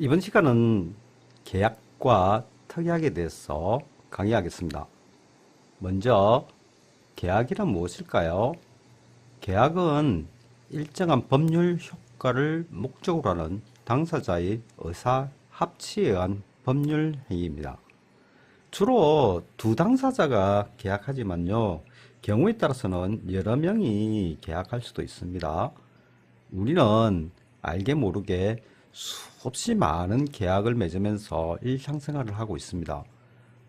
이번 시간은 계약과 특약에 대해서 강의하겠습니다. 먼저 계약이란 무엇일까요? 계약은 일정한 법률 효과를 목적으로 하는 당사자의 의사 합치에 의한 법률 행위입니다. 주로 두 당사자가 계약하지만요, 경우에 따라서는 여러 명이 계약할 수도 있습니다. 우리는 알게 모르게 수없이 많은 계약을 맺으면서 일상생활을 하고 있습니다.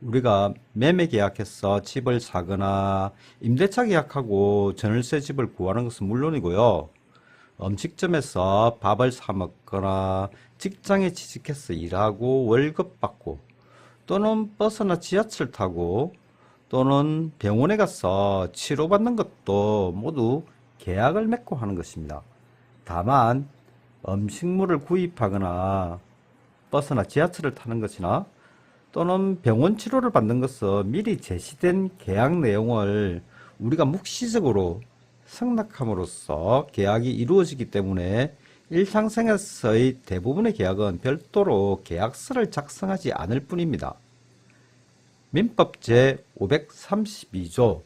우리가 매매 계약해서 집을 사거나 임대차 계약하고 전월세 집을 구하는 것은 물론이고요. 음식점에서 밥을 사 먹거나 직장에 취직해서 일하고 월급 받고 또는 버스나 지하철 타고 또는 병원에 가서 치료받는 것도 모두 계약을 맺고 하는 것입니다. 다만 음식물을 구입하거나 버스나 지하철을 타는 것이나 또는 병원 치료를 받는 것은 미리 제시된 계약 내용을 우리가 묵시적으로 승낙함으로써 계약이 이루어지기 때문에 일상생활에서의 대부분의 계약은 별도로 계약서를 작성하지 않을 뿐입니다. 민법 제 532조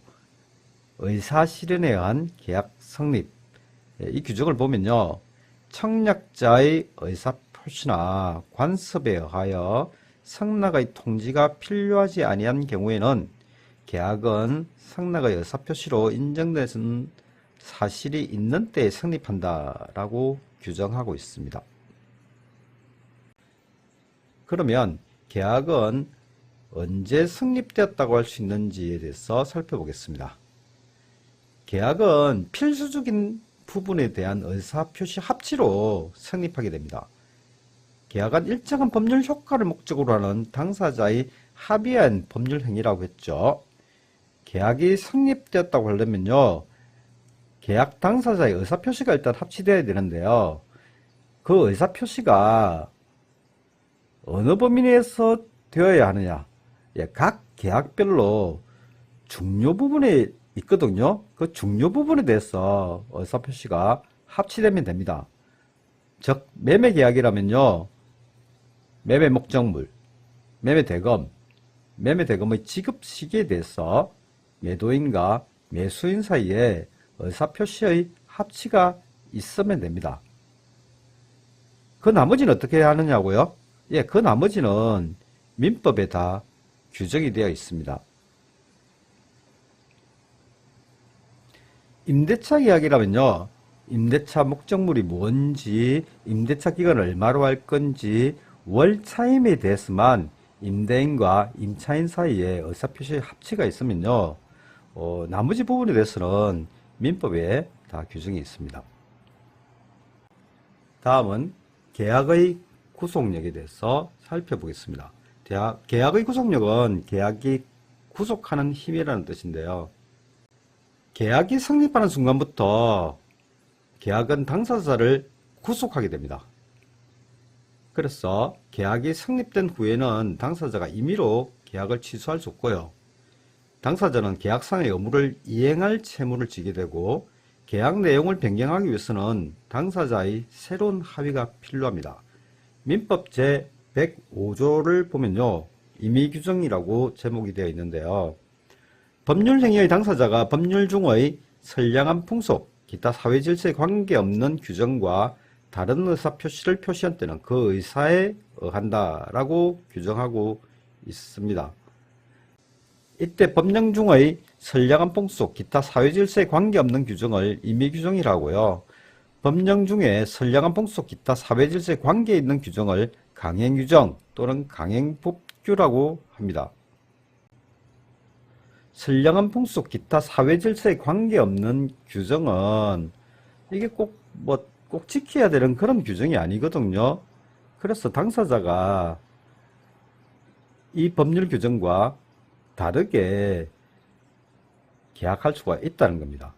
의사실현에 의한 계약 성립 이 규정을 보면요. 청약자의 의사표시나 관습에 의하여 승낙의 통지가 필요하지 아니한 경우에는 계약은 승낙의 의사표시로 인정되는 사실이 있는 때에 성립한다라고 규정하고 있습니다. 그러면 계약은 언제 성립되었다고 할 수 있는지에 대해서 살펴보겠습니다. 계약은 필수적인 부분에 대한 의사표시 합치로 성립하게 됩니다. 계약은 일정한 법률 효과를 목적으로 하는 당사자의 합의한 법률 행위라고 했죠. 계약이 성립되었다고 하려면요. 계약 당사자의 의사표시가 일단 합치되어야 되는데요. 그 의사표시가 어느 범위 내에서 되어야 하느냐. 예, 각 계약별로 중요 부분에 있거든요. 그 중요 부분에 대해서 의사표시가 합치되면 됩니다. 즉, 매매 계약이라면요. 매매 목적물, 매매 대금, 매매 대금의 지급 시기에 대해서 매도인과 매수인 사이에 의사표시의 합치가 있으면 됩니다. 그 나머지는 어떻게 하느냐고요? 예, 그 나머지는 민법에 다 규정이 되어 있습니다. 임대차 계약이라면요. 임대차 목적물이 뭔지, 임대차 기간을 얼마로 할 건지, 월 차임에 대해서만 임대인과 임차인 사이에 의사표시 합치가 있으면요. 어, 나머지 부분에 대해서는 민법에 다 규정이 있습니다. 다음은 계약의 구속력에 대해서 살펴보겠습니다. 대학, 계약의 구속력은 계약이 구속하는 힘이라는 뜻인데요. 계약이 성립하는 순간부터 계약은 당사자를 구속하게 됩니다. 그래서 계약이 성립된 후에는 당사자가 임의로 계약을 취소할 수 없고요. 당사자는 계약상의 의무를 이행할 채무를 지게 되고 계약 내용을 변경하기 위해서는 당사자의 새로운 합의가 필요합니다. 민법 제 105조를 보면요. 임의 규정이라고 제목이 되어 있는데요. 법률행위의 당사자가 법률 중의 선량한 풍속, 기타 사회 질서에 관계없는 규정과 다른 의사 표시를 표시한 때는 그 의사에 의한다라고 규정하고 있습니다. 이때 법령 중의 선량한 풍속, 기타 사회 질서에 관계없는 규정을 임의 규정이라고요. 법령 중에 선량한 풍속, 기타 사회 질서에 관계 있는 규정을 강행 규정 또는 강행 법규라고 합니다. 선량한 풍속, 기타 사회 질서에 관계없는 규정은 이게 꼭 뭐 꼭 지켜야 되는 그런 규정이 아니거든요. 그래서 당사자가 이 법률 규정과 다르게 계약할 수가 있다는 겁니다.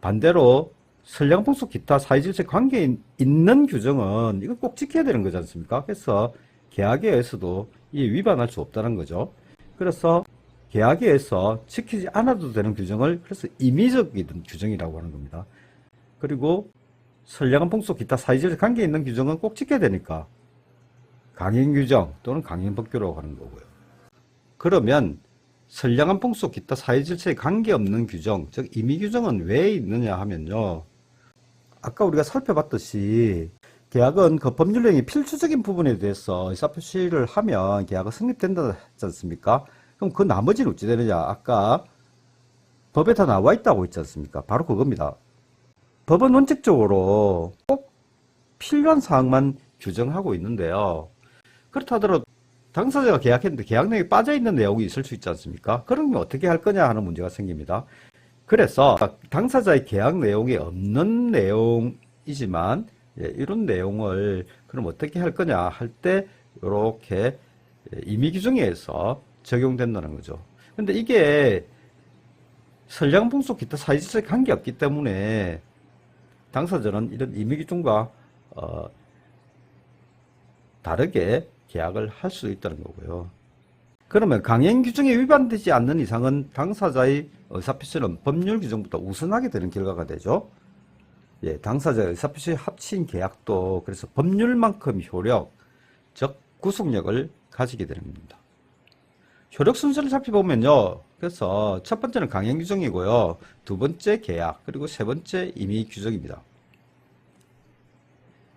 반대로 선량 풍속 기타 사회질서 관계 있는 규정은 이거 꼭 지켜야 되는 거지 않습니까? 그래서 계약에 의해서도 이 위반할 수 없다는 거죠. 그래서 계약에 의해서 지키지 않아도 되는 규정을 그래서 임의적인 규정이라고 하는 겁니다. 그리고 선량한 풍속 기타 사회적 관계 있는 규정은 꼭 지켜야 되니까 강행 규정 또는 강행 법규라고 하는 거고요. 그러면 선량한 풍속 기타 사회 질서에 관계없는 규정, 즉 임의 규정은 왜 있느냐 하면요. 아까 우리가 살펴봤듯이 계약은 그 법률령의 필수적인 부분에 대해서 의사표시를 하면 계약은 성립된다 했지 않습니까? 그럼 그 나머지는 어찌 되느냐? 아까 법에 다 나와 있다고 했지 않습니까? 바로 그겁니다. 법은 원칙적으로 꼭 필요한 사항만 규정하고 있는데요. 그렇다 하더라도 당사자가 계약했는데 계약 내용에 빠져 있는 내용이 있을 수 있지 않습니까? 그러면 어떻게 할 거냐 하는 문제가 생깁니다. 그래서 당사자의 계약 내용에 없는 내용이지만 예, 이런 내용을 그럼 어떻게 할 거냐 할 때 이렇게 임의 규정에 의해서 적용된다는 거죠. 근데 이게 선량 풍속 기타 사회질서에 관계없기 때문에 당사자는 이런 임의 규정과 어, 다르게 계약을 할 수 있다는 거고요. 그러면 강행 규정에 위반되지 않는 이상은 당사자의 의사표시는 법률 규정보다 우선하게 되는 결과가 되죠. 예, 당사자의 의사표시 합친 계약도 그래서 법률만큼 효력, 즉 구속력을 가지게 겁니다. 효력 순서를 살펴보면요. 그래서 첫 번째는 강행 규정이고요. 두 번째 계약, 그리고 세 번째 임의 규정입니다.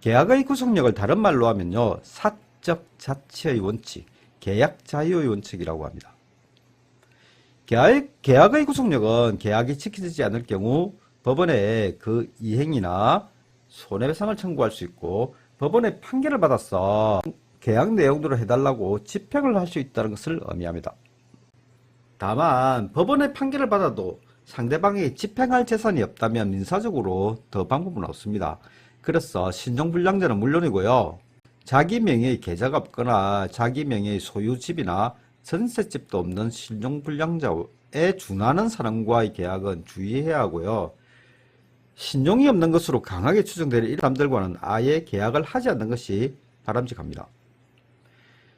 계약의 구속력을 다른 말로 하면요. 사적 자치의 원칙, 계약 자유의 원칙이라고 합니다. 계약, 계약의 구속력은 계약이 지켜지지 않을 경우 법원에 그 이행이나 손해배상을 청구할 수 있고 법원의 판결을 받아서 계약 내용대로 해달라고 집행을 할 수 있다는 것을 의미합니다. 다만 법원의 판결을 받아도 상대방이 집행할 재산이 없다면 민사적으로 더 방법은 없습니다. 그래서 신종불량자는 물론이고요. 자기 명의의 계좌가 없거나 자기 명의의 소유집이나 전셋집도 없는 신종불량자에 준하는 사람과의 계약은 주의해야 하고요. 신용이 없는 것으로 강하게 추정되는 이 사람들과는 아예 계약을 하지 않는 것이 바람직합니다.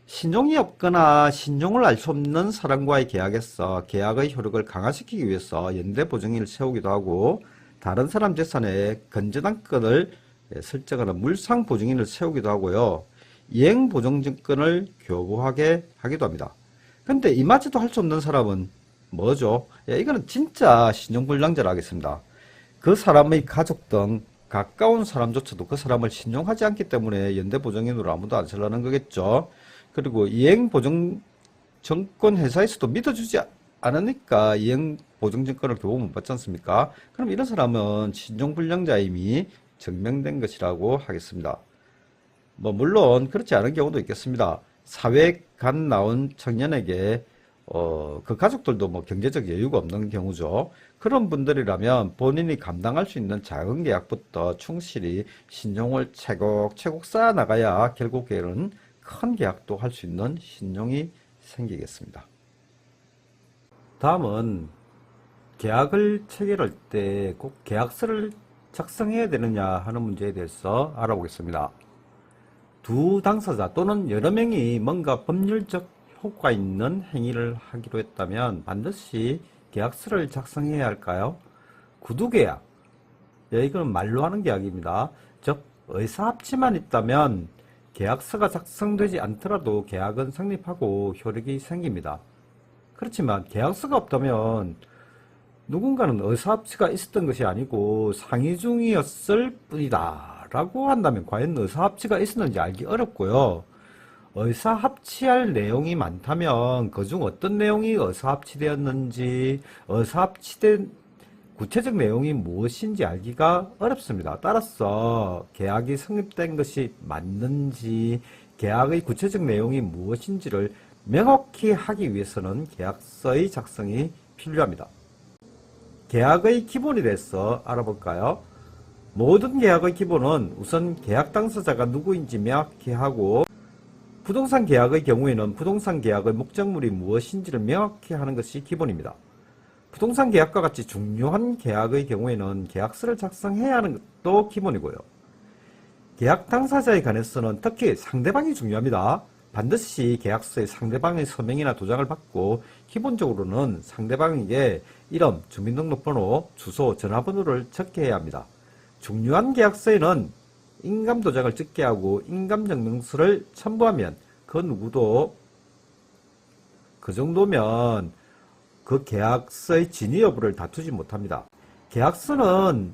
신용이 없거나 신용을 알 수 없는 사람과의 계약에서 계약의 효력을 강화시키기 위해서 연대 보증인을 세우기도 하고 다른 사람 재산에 건전한 설정하는 물상 보증인을 세우기도 하고요. 이행 보증증권을 교부하게 하기도 합니다. 근데 이마저도 할 수 없는 사람은 뭐죠? 예, 이거는 진짜 신용불량자라 하겠습니다. 그 사람의 가족 등 가까운 사람조차도 그 사람을 신용하지 않기 때문에 연대보증인으로 아무도 안 쓰려는 거겠죠. 그리고 이행보증 정권 회사에서도 믿어주지 않으니까 이행보증증권을 교부 못 받지 않습니까? 그럼 이런 사람은 신용불량자임이 증명된 것이라고 하겠습니다. 뭐 물론 그렇지 않은 경우도 있겠습니다. 사회 간 나온 청년에게 어, 그 가족들도 뭐 경제적 여유가 없는 경우죠. 그런 분들이라면 본인이 감당할 수 있는 작은 계약부터 충실히 신용을 채곡 채곡 쌓아 나가야 결국에는 큰 계약도 할 수 있는 신용이 생기겠습니다. 다음은 계약을 체결할 때 꼭 계약서를 작성해야 되느냐 하는 문제에 대해서 알아보겠습니다. 두 당사자 또는 여러 명이 뭔가 법률적 효과 있는 행위를 하기로 했다면 반드시 계약서를 작성해야 할까요? 구두계약. 예, 이건 말로 하는 계약입니다. 즉, 의사합치만 있다면 계약서가 작성되지 않더라도 계약은 성립하고 효력이 생깁니다. 그렇지만 계약서가 없다면 누군가는 의사합치가 있었던 것이 아니고 상의 중이었을 뿐이다 라고 한다면 과연 의사합치가 있었는지 알기 어렵고요. 의사합치할 내용이 많다면 그중 어떤 내용이 의사합치되었는지 의사합치된 구체적 내용이 무엇인지 알기가 어렵습니다. 따라서 계약이 성립된 것이 맞는지 계약의 구체적 내용이 무엇인지를 명확히 하기 위해서는 계약서의 작성이 필요합니다. 계약의 기본에 대해서 알아볼까요? 모든 계약의 기본은 우선 계약 당사자가 누구인지 명확히 하고 부동산 계약의 경우에는 부동산 계약의 목적물이 무엇인지를 명확히 하는 것이 기본입니다. 부동산 계약과 같이 중요한 계약의 경우에는 계약서를 작성해야 하는 것도 기본이고요. 계약 당사자에 관해서는 특히 상대방이 중요합니다. 반드시 계약서에 상대방의 서명이나 도장을 받고 기본적으로는 상대방에게 이름, 주민등록번호, 주소, 전화번호를 적게 해야 합니다. 중요한 계약서에는 인감 도장을 찍게 하고 인감 증명서를 첨부하면 그 누구도 그 정도면 그 계약서의 진위 여부를 다투지 못합니다. 계약서는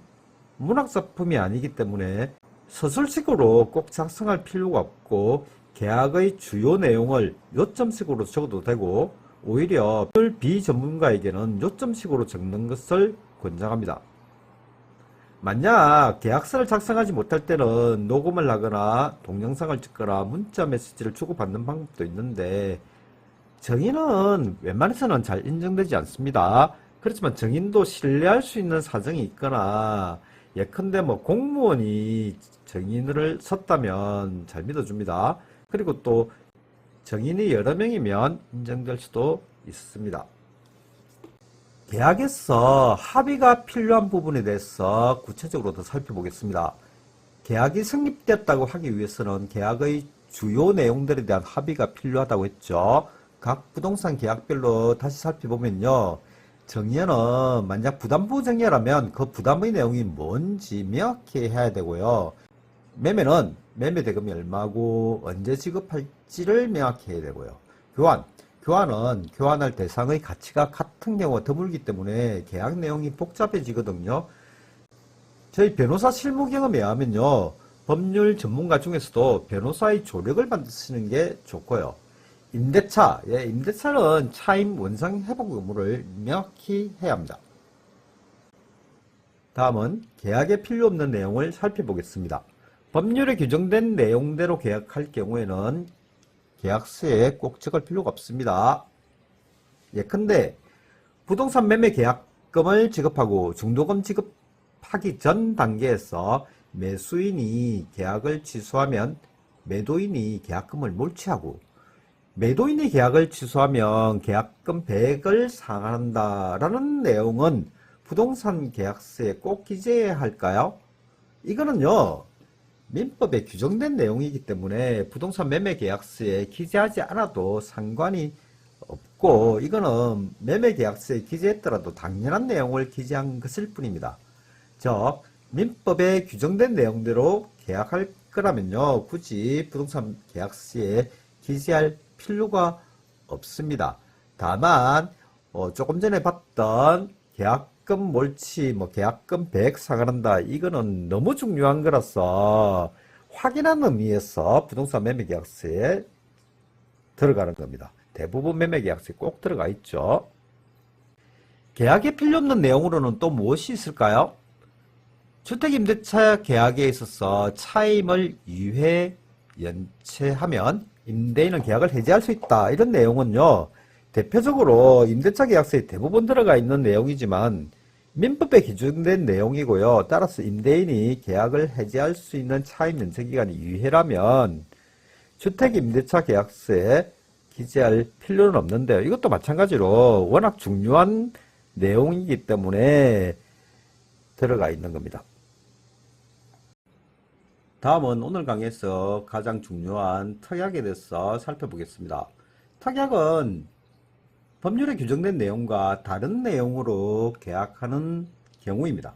문학작품이 아니기 때문에 서술식으로 꼭 작성할 필요가 없고 계약의 주요 내용을 요점식으로 적어도 되고 오히려 비전문가에게는 요점식으로 적는 것을 권장합니다. 만약 계약서를 작성하지 못할 때는 녹음을 하거나 동영상을 찍거나 문자 메시지를 주고받는 방법도 있는데 정인은 웬만해서는 잘 인정되지 않습니다. 그렇지만 정인도 신뢰할 수 있는 사정이 있거나 예컨대 뭐 공무원이 정인을 섰다면 잘 믿어줍니다. 그리고 또 정인이 여러 명이면 인정될 수도 있습니다. 계약에서 합의가 필요한 부분에 대해서 구체적으로 더 살펴보겠습니다. 계약이 성립됐다고 하기 위해서는 계약의 주요 내용들에 대한 합의가 필요하다고 했죠. 각 부동산 계약별로 다시 살펴보면요. 정리는 만약 부담부 정리라면 그 부담의 내용이 뭔지 명확히 해야 되고요. 매매는 매매 대금이 얼마고 언제 지급할지를 명확히 해야 되고요. 교환. 교환은 교환할 대상의 가치가 같은 경우가 드물기 때문에 계약 내용이 복잡해지거든요. 저희 변호사 실무 경험에 의하면요. 법률 전문가 중에서도 변호사의 조력을 받으시는 게 좋고요. 임대차, 예, 임대차는 차임 원상 회복 의무를 명확히 해야 합니다. 다음은 계약에 필요 없는 내용을 살펴보겠습니다. 법률에 규정된 내용대로 계약할 경우에는 계약서에 꼭 적을 필요가 없습니다. 예컨대 부동산 매매 계약금을 지급하고 중도금 지급하기 전 단계에서 매수인이 계약을 취소하면 매도인이 계약금을 몰취하고 매도인이 계약을 취소하면 계약금 100을 상환한다라는 내용은 부동산 계약서에 꼭 기재해야 할까요? 이거는요, 민법에 규정된 내용이기 때문에 부동산 매매 계약서에 기재하지 않아도 상관이 없고, 이거는 매매 계약서에 기재했더라도 당연한 내용을 기재한 것일 뿐입니다. 즉, 민법에 규정된 내용대로 계약할 거라면요, 굳이 부동산 계약서에 기재할 필요가 없습니다. 다만 어, 조금 전에 봤던 계약금 몰치, 뭐 계약금 100 상환한다. 이거는 너무 중요한 거라서 확인하는 의미에서 부동산 매매 계약서에 들어가는 겁니다. 대부분 매매 계약서에 꼭 들어가 있죠. 계약에 필요 없는 내용으로는 또 무엇이 있을까요? 주택임대차 계약에 있어서 차임을 2회 연체하면 임대인은 계약을 해지할 수 있다. 이런 내용은요. 대표적으로 임대차 계약서에 대부분 들어가 있는 내용이지만 민법에 기준된 내용이고요. 따라서 임대인이 계약을 해지할 수 있는 차임 연체 기간이 유예라면 주택 임대차 계약서에 기재할 필요는 없는데요. 이것도 마찬가지로 워낙 중요한 내용이기 때문에 들어가 있는 겁니다. 다음은 오늘 강의에서 가장 중요한 특약에 대해서 살펴보겠습니다. 특약은 법률에 규정된 내용과 다른 내용으로 계약하는 경우입니다.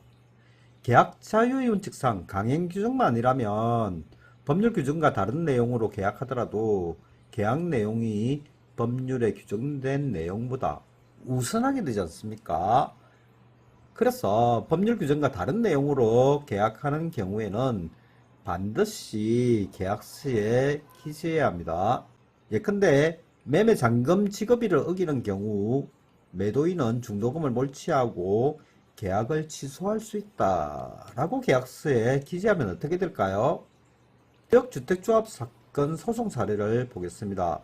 계약 자유이윤칙상 강행 규정만이라면 법률 규정과 다른 내용으로 계약하더라도 계약 내용이 법률에 규정된 내용보다 우선하게 되지 않습니까? 그래서 법률 규정과 다른 내용으로 계약하는 경우에는 반드시 계약서에 기재해야 합니다. 예컨대 매매 잔금 지급일을 어기는 경우 매도인은 중도금을 몰취하고 계약을 취소할 수 있다 라고 계약서에 기재하면 어떻게 될까요? 지역주택조합 사건 소송 사례를 보겠습니다.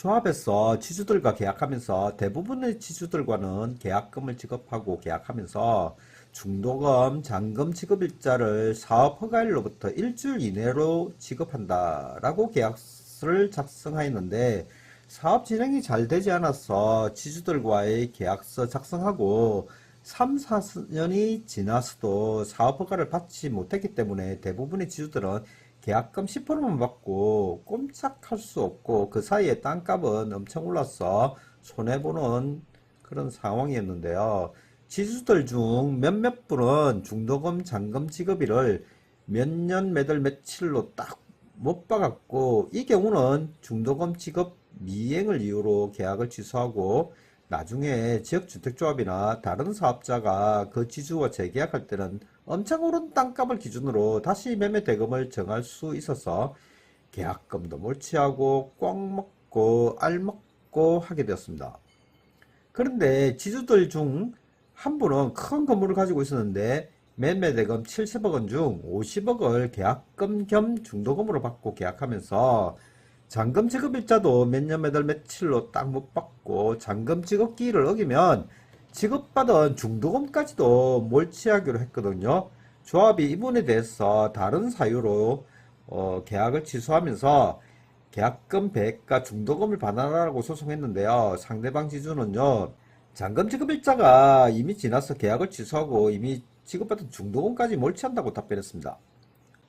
조합에서 지주들과 계약하면서 대부분의 지주들과는 계약금을 지급하고 계약하면서 중도금, 잔금 지급 일자를 사업 허가일로부터 일주일 이내로 지급한다라고 계약서를 작성하였는데 사업 진행이 잘 되지 않아서 지주들과의 계약서 작성하고 3, 4년이 지나서도 사업 허가를 받지 못했기 때문에 대부분의 지주들은 계약금 10%만 받고 꼼짝할 수 없고 그 사이에 땅값은 엄청 올라서 손해보는 그런 상황이었는데요. 지주들 중 몇몇 분은 중도금 잔금 지급일을 몇년몇월 며칠로 딱 못 박았고 이 경우는 중도금 지급 미행을 이유로 계약을 취소하고 나중에 지역주택조합이나 다른 사업자가 그 지주와 재계약할 때는 엄청 오른 땅값을 기준으로 다시 매매 대금을 정할 수 있어서 계약금도 몰치하고 꽉 먹고 알 먹고 하게 되었습니다. 그런데 지주들 중 한 분은 큰 건물을 가지고 있었는데 매매 대금 70억 원 중 50억을 계약금 겸 중도금으로 받고 계약하면서 잔금 지급 일자도 몇 년몇월 며칠로 딱 못 받고 잔금 지급 기일을 어기면 지급받은 중도금까지도 몰치하기로 했거든요. 조합이 이분에 대해서 다른 사유로 어, 계약을 취소하면서 계약금 배액과 중도금을 반환하라고 소송했는데요. 상대방 지주는요. 잔금 지급 일자가 이미 지나서 계약을 취소하고 이미 지급받은 중도금까지 몰치한다고 답변했습니다.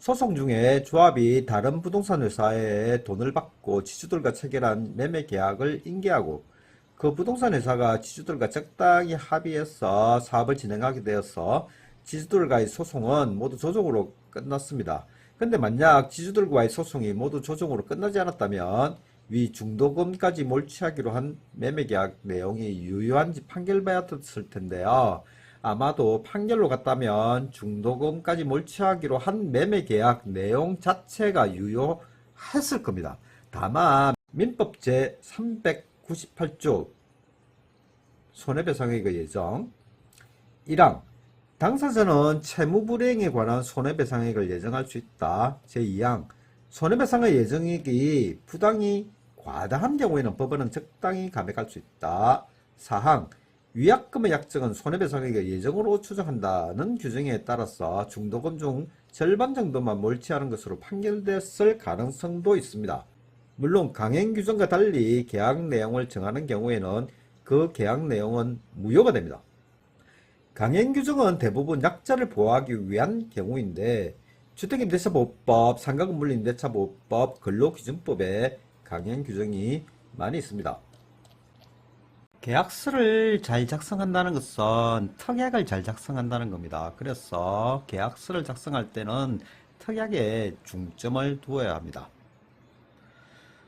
소송 중에 조합이 다른 부동산 회사에 돈을 받고 지주들과 체결한 매매 계약을 인계하고 그 부동산 회사가 지주들과 적당히 합의해서 사업을 진행하게 되어서 지주들과의 소송은 모두 조정으로 끝났습니다. 근데 만약 지주들과의 소송이 모두 조정으로 끝나지 않았다면 위 중도금까지 몰치하기로 한 매매계약 내용이 유효한지 판결봐야 됐을 텐데요. 아마도 판결로 갔다면 중도금까지 몰치하기로 한 매매 계약 내용 자체가 유효했을 겁니다. 다만 민법 제 398조 손해배상액의 예정 1항 당사자는 채무불이행에 관한 손해배상액을 예정할 수 있다. 제2항 손해배상의 예정액이 부당이 과다한 경우에는 법원은 적당히 감액할 수 있다. 4항 위약금의 약정은 손해배상액의 예정으로 추정한다는 규정에 따라서 중도금 중 절반 정도만 몰치하는 것으로 판결됐을 가능성도 있습니다. 물론 강행 규정과 달리 계약 내용을 정하는 경우에는 그 계약 내용은 무효가 됩니다. 강행 규정은 대부분 약자를 보호하기 위한 경우인데 주택임대차보호법, 상가건물임대차보호법, 근로기준법에 강행 규정이 많이 있습니다. 계약서를 잘 작성한다는 것은 특약을 잘 작성한다는 겁니다. 그래서 계약서를 작성할 때는 특약에 중점을 두어야 합니다.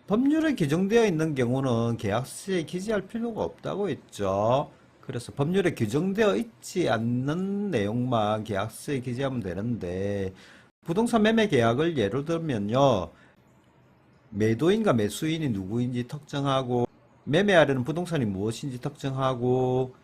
법률에 규정되어 있는 경우는 계약서에 기재할 필요가 없다고 했죠. 그래서 법률에 규정되어 있지 않는 내용만 계약서에 기재하면 되는데 부동산 매매 계약을 예로 들면요. 매도인과 매수인이 누구인지 특정하고 매매하려는 부동산이 무엇인지 특정하고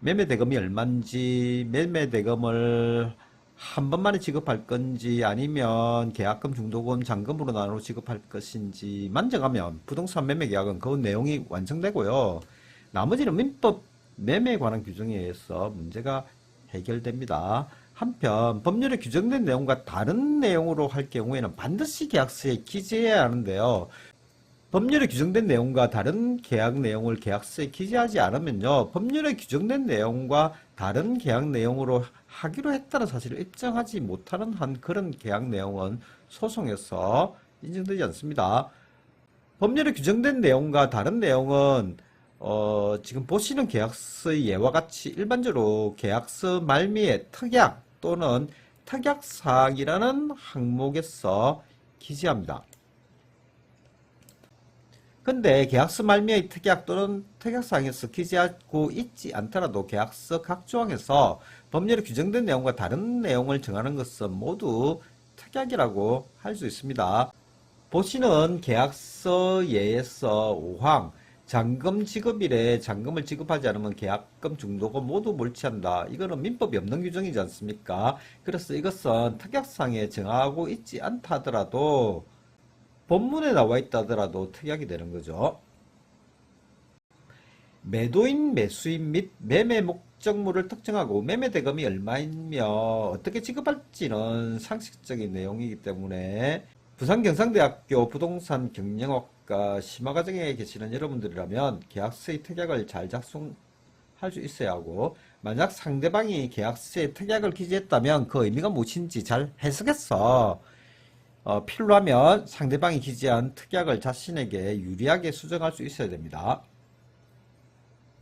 매매 대금이 얼마인지 매매 대금을 한 번만에 지급할 건지 아니면 계약금 중도금 잔금으로 나눠 지급할 것인지 만져가면 부동산 매매 계약은 그 내용이 완성되고요. 나머지는 민법 매매에 관한 규정에 의해서 문제가 해결됩니다. 한편 법률에 규정된 내용과 다른 내용으로 할 경우에는 반드시 계약서에 기재해야 하는데요. 법률에 규정된 내용과 다른 계약 내용을 계약서에 기재하지 않으면요. 법률에 규정된 내용과 다른 계약 내용으로 하기로 했다는 사실을 입증하지 못하는 한 그런 계약 내용은 소송에서 인정되지 않습니다. 법률에 규정된 내용과 다른 내용은 어, 지금 보시는 계약서의 예와 같이 일반적으로 계약서 말미에 특약 또는 특약사항이라는 항목에서 기재합니다. 근데 계약서 말미의 특약 또는 특약사항에서 기재하고 있지 않더라도 계약서 각 조항에서 법률에 규정된 내용과 다른 내용을 정하는 것은 모두 특약이라고 할 수 있습니다. 보시는 계약서 예에서 5항 잔금 지급일에 잔금을 지급하지 않으면 계약금 중도금 모두 몰치한다. 이거는 민법이 없는 규정이지 않습니까? 그래서 이것은 특약상에 정하고 있지 않다 하더라도 본문에 나와 있다 하더라도 특약이 되는 거죠. 매도인, 매수인 및 매매 목적물을 특정하고 매매 대금이 얼마이며 어떻게 지급할지는 상식적인 내용이기 때문에 부산 경상대학교 부동산 경영학과 심화과정에 계시는 여러분들이라면 계약서의 특약을 잘 작성할 수 있어야 하고 만약 상대방이 계약서에 특약을 기재했다면 그 의미가 무엇인지 잘 해석해서 어, 필요하면 상대방이 기재한 특약을 자신에게 유리하게 수정할 수 있어야 됩니다.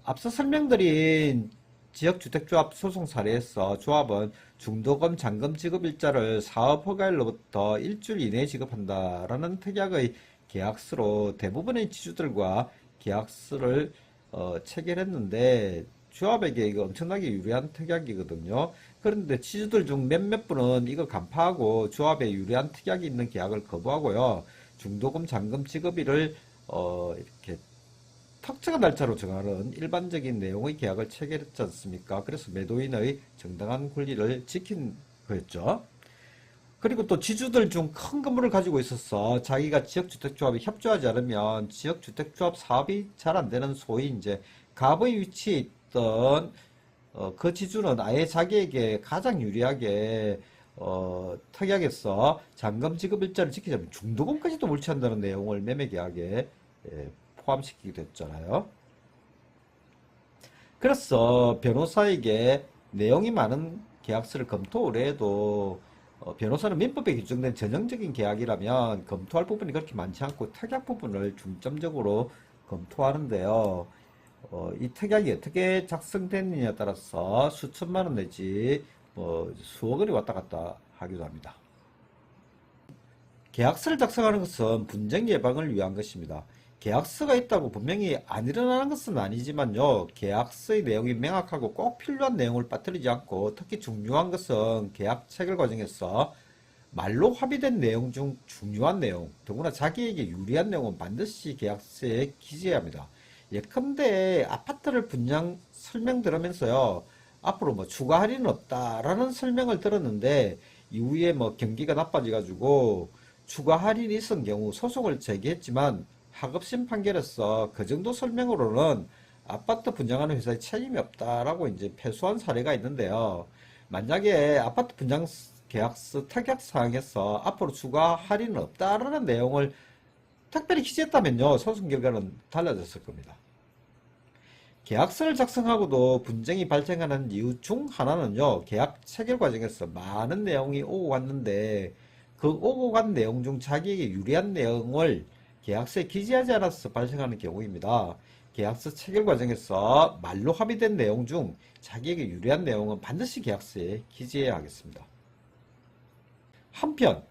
앞서 설명드린 지역주택조합 소송 사례에서 조합은 중도금 잔금 지급 일자를 사업 허가일로부터 일주일 이내에 지급한다라는 특약의 계약서로 대부분의 지주들과 계약서를 어, 체결했는데 조합에게 이거 엄청나게 유리한 특약이거든요. 그런데 지주들 중 몇몇 분은 이거 간파하고 조합에 유리한 특약이 있는 계약을 거부하고요. 중도금 잔금 지급일을 어, 이렇게 특정한 날짜로 정하는 일반적인 내용의 계약을 체결했지 않습니까? 그래서 매도인의 정당한 권리를 지킨 거였죠. 그리고 또 지주들 중 큰 건물을 가지고 있어서 자기가 지역주택조합에 협조하지 않으면 지역주택조합 사업이 잘 안 되는 소위 이제 갑의 위치에 있던 어, 그 지주는 아예 자기에게 가장 유리하게 어, 특약에서 잔금 지급 일자를 지키자면 중도금까지도 물취한다는 내용을 매매계약에 예, 포함시키게 됐잖아요. 그래서 변호사에게 내용이 많은 계약서를 검토를 해도 어, 변호사는 민법에 규정된 전형적인 계약이라면 검토할 부분이 그렇게 많지 않고 특약 부분을 중점적으로 검토하는데요. 어, 이 특약이 어떻게 작성됐느냐에 따라서 수천만 원 내지 뭐 수억 원이 왔다 갔다 하기도 합니다. 계약서를 작성하는 것은 분쟁 예방을 위한 것입니다. 계약서가 있다고 분명히 안 일어나는 것은 아니지만요. 계약서의 내용이 명확하고 꼭 필요한 내용을 빠뜨리지 않고 특히 중요한 것은 계약 체결 과정에서 말로 합의된 내용 중 중요한 내용, 더구나 자기에게 유리한 내용은 반드시 계약서에 기재해야 합니다. 예컨대 아파트를 분양 설명 들으면서요. 앞으로 뭐 추가 할인은 없다라는 설명을 들었는데 이후에 뭐 경기가 나빠져가지고 추가 할인이 있은 경우 소송을 제기했지만 하급심 판결에서 그 정도 설명으로는 아파트 분양하는 회사에 책임이 없다라고 이제 패소한 사례가 있는데요. 만약에 아파트 분양 계약서 특약 사항에서 앞으로 추가 할인은 없다라는 내용을 특별히 기재했다면요. 소송 결과는 달라졌을 겁니다. 계약서를 작성하고도 분쟁이 발생하는 이유 중 하나는요. 계약 체결 과정에서 많은 내용이 오고 갔는데 그 오고 간 내용 중 자기에게 유리한 내용을 계약서에 기재하지 않아서 발생하는 경우입니다. 계약서 체결 과정에서 말로 합의된 내용 중 자기에게 유리한 내용은 반드시 계약서에 기재해야 하겠습니다. 한편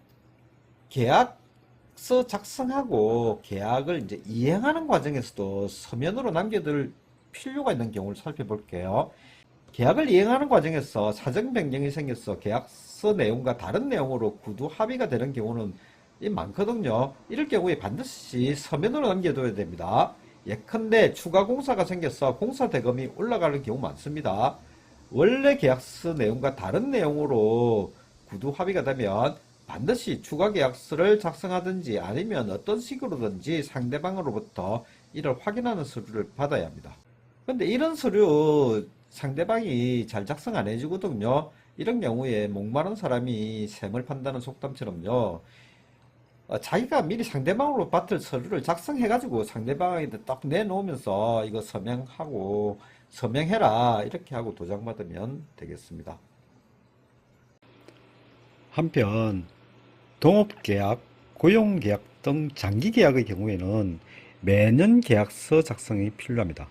계약 서 작성하고 계약을 이제 이행하는 과정에서도 서면으로 남겨둘 필요가 있는 경우를 살펴볼게요. 계약을 이행하는 과정에서 사정 변경이 생겨서 계약서 내용과 다른 내용으로 구두 합의가 되는 경우는 이 많거든요. 이럴 경우에 반드시 서면으로 남겨둬야 됩니다. 예컨대 추가 공사가 생겨서 공사 대금이 올라가는 경우 많습니다. 원래 계약서 내용과 다른 내용으로 구두 합의가 되면 반드시 추가 계약서를 작성하든지 아니면 어떤 식으로든지 상대방으로부터 이를 확인하는 서류를 받아야 합니다. 근데 이런 서류 상대방이 잘 작성 안 해주거든요. 이런 경우에 목마른 사람이 샘을 판다는 속담처럼요. 어, 자기가 미리 상대방으로 받을 서류를 작성해가지고 상대방에게 딱 내놓으면서 이거 서명하고 서명해라 이렇게 하고 도장받으면 되겠습니다. 한편 동업계약, 고용계약 등 장기계약의 경우에는 매년 계약서 작성이 필요합니다.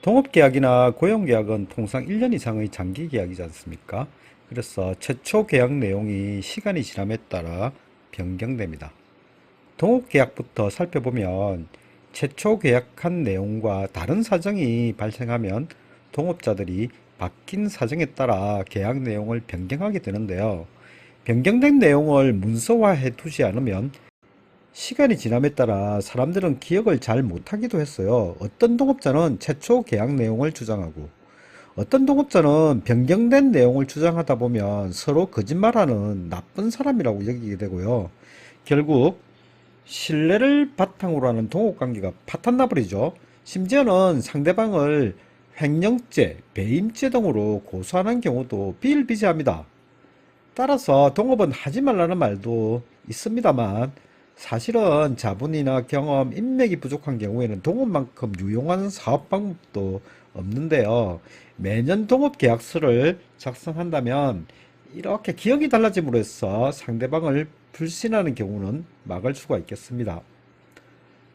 동업계약이나 고용계약은 통상 1년 이상의 장기계약이지 않습니까? 그래서 최초 계약 내용이 시간이 지남에 따라 변경됩니다. 동업계약부터 살펴보면 최초 계약한 내용과 다른 사정이 발생하면 동업자들이 바뀐 사정에 따라 계약 내용을 변경하게 되는데요. 변경된 내용을 문서화해 두지 않으면 시간이 지남에 따라 사람들은 기억을 잘 못하기도 했어요. 어떤 동업자는 최초 계약 내용을 주장하고 어떤 동업자는 변경된 내용을 주장하다 보면 서로 거짓말하는 나쁜 사람이라고 여기게 되고요. 결국 신뢰를 바탕으로 하는 동업관계가 파탄나 버리죠. 심지어는 상대방을 횡령죄, 배임죄 등으로 고소하는 경우도 비일비재합니다. 따라서 동업은 하지 말라는 말도 있습니다만 사실은 자본이나 경험, 인맥이 부족한 경우에는 동업만큼 유용한 사업 방법도 없는데요. 매년 동업 계약서를 작성한다면 이렇게 기억이 달라짐으로 해서 상대방을 불신하는 경우는 막을 수가 있겠습니다.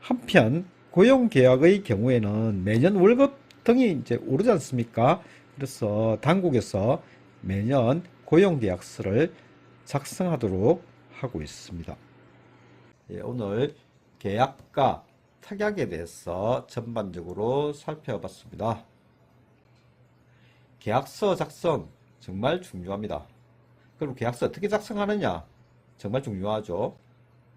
한편 고용 계약의 경우에는 매년 월급 등이 이제 오르지 않습니까? 그래서 당국에서 매년 고용계약서를 작성하도록 하고 있습니다. 예, 오늘 계약과 특약에 대해서 전반적으로 살펴봤습니다. 계약서 작성 정말 중요합니다. 그럼 계약서 어떻게 작성하느냐? 정말 중요하죠.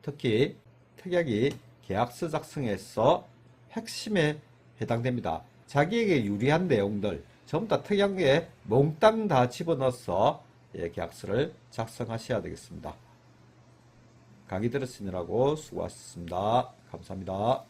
특히 특약이 계약서 작성에서 핵심에 해당됩니다. 자기에게 유리한 내용들 전부 다 특약에 몽땅 다 집어넣어서 예, 계약서를 작성하셔야 되겠습니다. 강의 들으시느라고 수고하셨습니다. 감사합니다.